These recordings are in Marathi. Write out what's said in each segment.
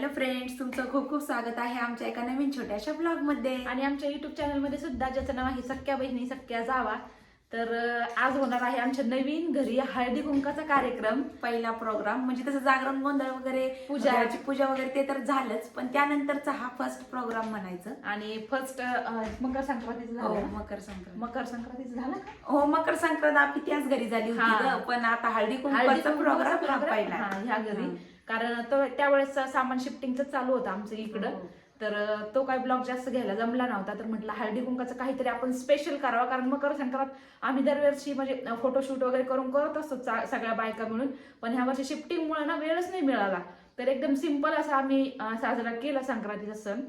हॅलो फ्रेंड्स तुमचं खूप खूप स्वागत आहे आमच्या एका नवीन छोट्याशा ब्लॉगमध्ये आणि आमच्या युट्यूब चॅनलमध्ये सुद्धा ज्याचं नाव आहे सख्या बहिणी सख्या जावा तर आज होणार आहे आमच्या नवीन घरी हळदी कुंकाचा कार्यक्रम पहिला प्रोग्राम म्हणजे तसं जागरण गोंधळ वगैरे पूजा. पूजा वगैरे ते तर झालंच पण त्यानंतरचा हा फर्स्ट प्रोग्राम म्हणायचं आणि फर्स्ट मकर संक्रांतीचं हो झालं? मकर संक्रांत मकर संक्रांतीचं झालं का? हो मकर संक्रांत आपली त्याच घरी झाली होती. पण आता हळदी कुंकवाचा प्रोग्राम पहिला ह्या घरी. कारण तो त्यावेळेस सामान शिफ्टिंगचं चालू होतं आमचं इकडं हो. तर तो काय ब्लॉग जास्त घ्यायला जमला नव्हता तर म्हटलं हळदी कुंकाचं काहीतरी आपण स्पेशल करावं कारण मकर संक्रांत आम्ही दरवर्षी म्हणजे फोटोशूट वगैरे करून करत असतो सगळ्या बायका मिळून पण ह्या वर्षी शिफ्टिंगमुळे ना वेळच नाही मिळाला तर एकदम सिंपल असा आम्ही साजरा केला संक्रांतीचा सण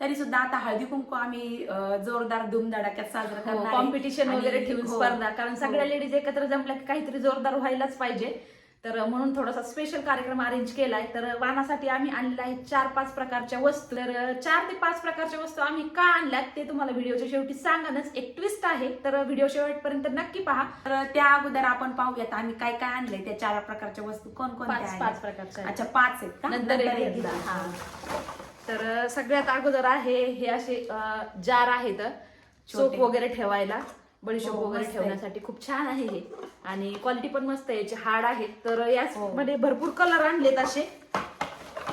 तरी सुद्धा आता हळदी कुंकू आम्ही जोरदार धुमधडाक्यात साजरा करणार आहे. कॉम्पिटिशन वगैरे ठेवून हो. स्पर्धा कारण सगळ्या हो. लेडीज एकत्र जमल्या की काहीतरी जोरदार व्हायलाच पाहिजे तर म्हणून थोडासा स्पेशल कार्यक्रम अरेंज केलाय. तर वाणासाठी आम्ही आणलेल्या आहेत चार पाच प्रकारच्या वस्तू. तर चार ते पाच प्रकारच्या वस्तू आम्ही का आणल्यात ते तुम्हाला व्हिडिओच्या शेवटी सांगानच. एक ट्विस्ट आहे. तर व्हिडिओ शेवटपर्यंत नक्की पहा. तर त्या अगोदर आपण पाहूयात आम्ही काय काय आणलंय त्या चार प्रकारच्या वस्तू. कोण पाच कोणत्या पाच प्रकारच्या. अच्छा पाच आहेत का? नंतर. हा. तर सगळ्यात अगोदर आहे हे असे जार आहेत. सोप. वगैरे ठेवायला. बडीशोप हो, वगैरे मस्त आहे. ठेवण्यासाठी खूप छान आहे हे आणि क्वालिटी पण मस्त आहे याचे हाड आहेत तर हो. यामध्ये भरपूर कलर आणलेत असे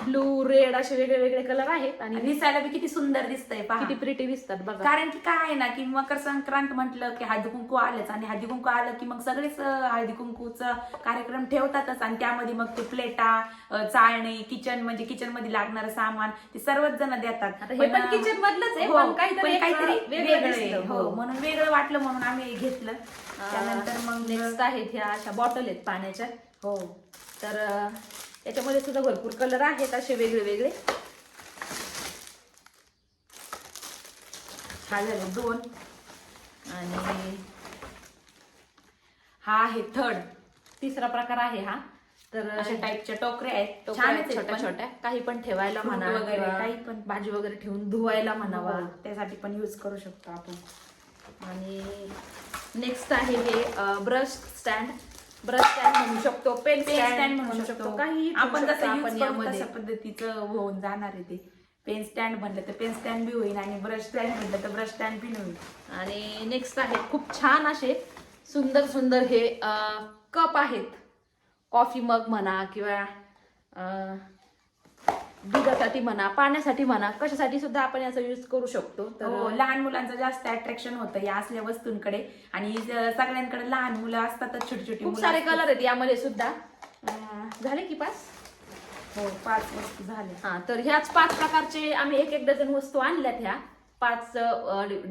ब्लू रेड असे वेगळे वेगळे कलर आहेत आणि दिसायला बी किती सुंदर दिसतंय पहा. किती प्रिटी दिसतात बघा. कारण की काय आहे ना की मकर संक्रांत म्हटलं की हळदी कुंकू आलंच आणि हळदी कुंकू आलं की मग सगळेच हळदी कुंकूचा कार्यक्रम ठेवतातच आणि त्यामध्ये मग ते प्लेटा चाळणे किचन म्हणजे किचनमध्ये लागणारं सामान ते सर्वच जण देतात. हे पण किचन मधलंच आहे हो, पण काहीतरी पण काहीतरी वेगळं वेगळं आहे. दिसतं. हो. म्हणून वेगळं वाटलं म्हणून आम्ही घेतलं. त्यानंतर मग नेक्स्ट आहेत ह्या अशा बॉटल आहेत पाण्याच्या. हो. तर अं, याच्यामध्ये सुद्धा भरपूर कलर आहेत असे वेगळे वेगळे हा झालं दोन. आणि हा आहे थर्ड तिसरा प्रकार आहे हा. तर अशा टाईपच्या टोकऱ्या आहेत. आहेत छोट्या. छोट्या. काही पण ठेवायला म्हणा वगैरे, काही पण. भाजी वगैरे ठेवून धुवायला म्हणावा. हो, त्यासाठी पण युज करू शकतो आपण. आणि नेक्स्ट आहे हे ब्रश स्टँड ब्रश स्टँड म्हणू शकतो पेन पेन स्टँड म्हणू शकतो. काही आपण जसं तशा पद्धतीचं होऊन जाणार आहे ते. पेन स्टँड म्हणलं तर पेन स्टँड बी होईल आणि ब्रश स्टँड म्हणलं तर ब्रश स्टँड बी होईल. आणि नेक्स्ट आहे खूप छान असे सुंदर सुंदर हे कप आहेत. कॉफी मग म्हणा किंवा दुधासाठी म्हणा पाण्यासाठी म्हणा कशासाठी सुद्धा आपण याचा यूज करू शकतो. हो, तर लहान मुलांचं जास्त अट्रॅक्शन होतं या असल्या वस्तूंकडे. आणि सगळ्यांकडे लहान मुलं असतातच छोटी छोटी खूप सारे असतात. कलर आहेत यामध्ये सुद्धा. झाले की पाच? हो पाच वस्तू झाल्या हा तर ह्याच पाच प्रकारचे आम्ही एक एक डझन वस्तू आणल्यात ह्या. पाच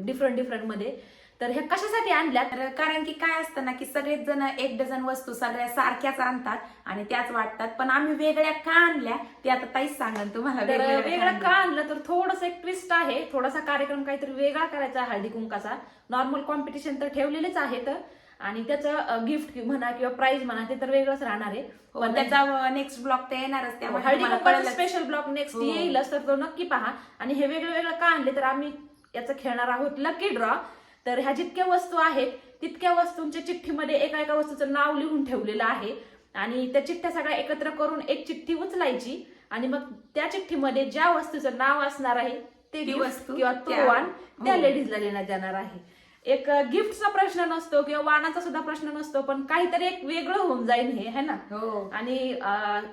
डिफरंट डिफरंटमध्ये. तर ह्या कशासाठी आणल्यात? तर कारण की काय असतं ना की सगळेच जण एक डझन वस्तू सगळ्या सारख्याच आणतात आणि त्याच वाटतात. पण आम्ही वेगळ्या का आणल्या ते आता ताईच सांगन तुम्हाला तर वेगळं का आणल्या. आणलं? तर थोडस एक ट्विस्ट आहे. थोडासा कार्यक्रम काहीतरी वेगळा करायचा आहे हळदी कुंकाचा. नॉर्मल कॉम्पिटिशन तर ठेवलेलेच आहेत आणि त्याचं गिफ्ट म्हणा किंवा प्राइज म्हणा ते तर वेगळंच राहणार आहे. हो, पण त्याचा नेक्स्ट ब्लॉक ते येणारच त्यामुळे हळदी. स्पेशल ब्लॉग नेक्स्ट हो. येईलच तर तो नक्की पहा. आणि हे वेगळं वेगळं का आणले? तर आम्ही याचं खेळणार आहोत. लकी ड्रॉ तर ह्या जितक्या वस्तू आहेत तितक्या वस्तूंच्या चिठ्ठीमध्ये एका एका वस्तूचं नाव लिहून ठेवलेलं आहे. आणि त्या चिठ्ठ्या सगळ्या एकत्र करून एक चिठ्ठी उचलायची. आणि मग त्या चिठ्ठीमध्ये ज्या वस्तूचं नाव असणार आहे ते वस्तू किंवा तो त्या- हो. लेडीजला देण्यात जाणार आहे. एक गिफ्टचा प्रश्न नसतो किंवा वाणाचा सुद्धा प्रश्न नसतो पण काहीतरी एक वेगळं होऊन जाईल हे है ना हो आणि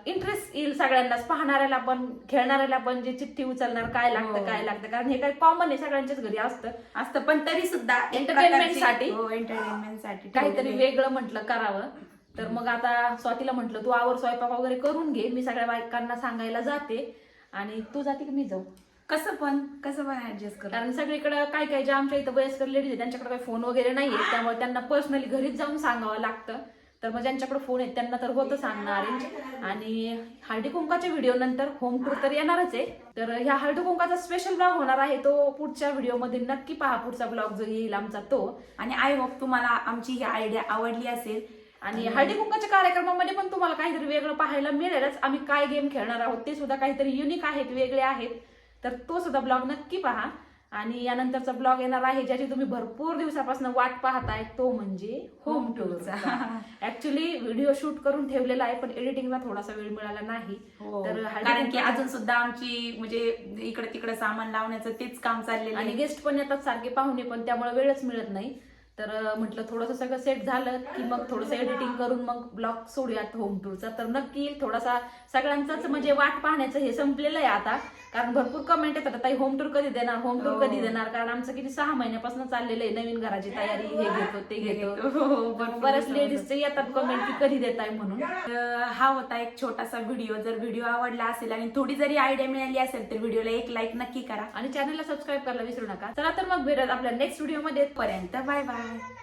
इंटरेस्ट येईल सगळ्यांनाच पाहणाऱ्याला पण खेळणाऱ्याला पण जे चिठ्ठी उचलणार काय लागतं हो. काय लागतं कारण हे काय कॉमन आहे सगळ्यांच्याच घरी असतं असतं पण तरी सुद्धा प्रकारची- साठी. हो एंटरटेनमेंटसाठी काहीतरी. वेगळं म्हटलं करावं तर मग आता स्वातीला म्हटलं तू आवर स्वयंपाक वगैरे करून घे मी सगळ्या बायकांना सांगायला जाते आणि तू जाते की मी जाऊ कसं पण कसं पण ऍडजस्ट कर? कारण सगळीकडे काय काय जे आमच्या इथं वयस्कर लेडीज आहेत त्यांच्याकडे काही फोन वगैरे नाहीये. त्यामुळे त्यांना पर्सनली घरीच जाऊन सांगावं लागतं. तर मग ज्यांच्याकडे फोन आहेत त्यांना तर होतं सांगणं अरेंज आणि हळदी कुंकाच्या व्हिडिओ नंतर होम टूर तर येणारच आहे. तर ह्या हळदी कुंकाचा स्पेशल ब्लॉग होणार आहे तो पुढच्या व्हिडिओमध्ये नक्की पहा. पुढचा ब्लॉग जो येईल आमचा तो. आणि आय होप तुम्हाला आमची ही आयडिया आवडली असेल. आणि हळदी कुंकाच्या कार्यक्रमामध्ये पण तुम्हाला काहीतरी वेगळं पाहायला मिळेलच. आम्ही काय गेम खेळणार आहोत ते सुद्धा काहीतरी युनिक आहेत वेगळे आहेत. तर तो सुद्धा ब्लॉग नक्की पहा. आणि यानंतरचा ब्लॉग येणार आहे ज्याची तुम्ही भरपूर दिवसापासून वाट पाहताय तो म्हणजे होम टूरचा ऍक्च्युली व्हिडिओ शूट करून ठेवलेला आहे पण एडिटिंगला थोडासा वेळ मिळाला नाही. हो. तर कारण की अजून सुद्धा आमची म्हणजे इकडे तिकडे सामान लावण्याचं तेच काम चाललेलं आणि गेस्ट पण येतात सारखे पाहुणे पण त्यामुळे वेळच मिळत नाही. तर म्हटलं थोडंसं सगळं सेट झालं की मग थोडंसं एडिटिंग करून मग ब्लॉग सोडूयात होम टूरचा तर नक्की थोडासा सगळ्यांचाच म्हणजे वाट पाहण्याचं हे संपलेलं आहे आता. कारण भरपूर कमेंट येतात. ताई होम टूर कधी देणार? होम टूर हो. कधी देणार? कारण आमचं किती सहा महिन्यापासून चाललेलं आहे. नवीन घराची तयारी हे घेतो ते घेतो. हो, हो, बऱ्याच दिवसापासून. लेडीजचे येतात कमेंट की कधी देताय म्हणून. हा होता एक छोटासा व्हिडिओ जर व्हिडिओ आवडला असेल आणि थोडी जरी आयडिया मिळाली असेल तर व्हिडिओला एक लाईक नक्की करा. आणि चॅनलला सबस्क्राईब करायला विसरू नका. चला तर मग भेटत आपल्या नेक्स्ट व्हिडिओमध्ये पर्यंत बाय बाय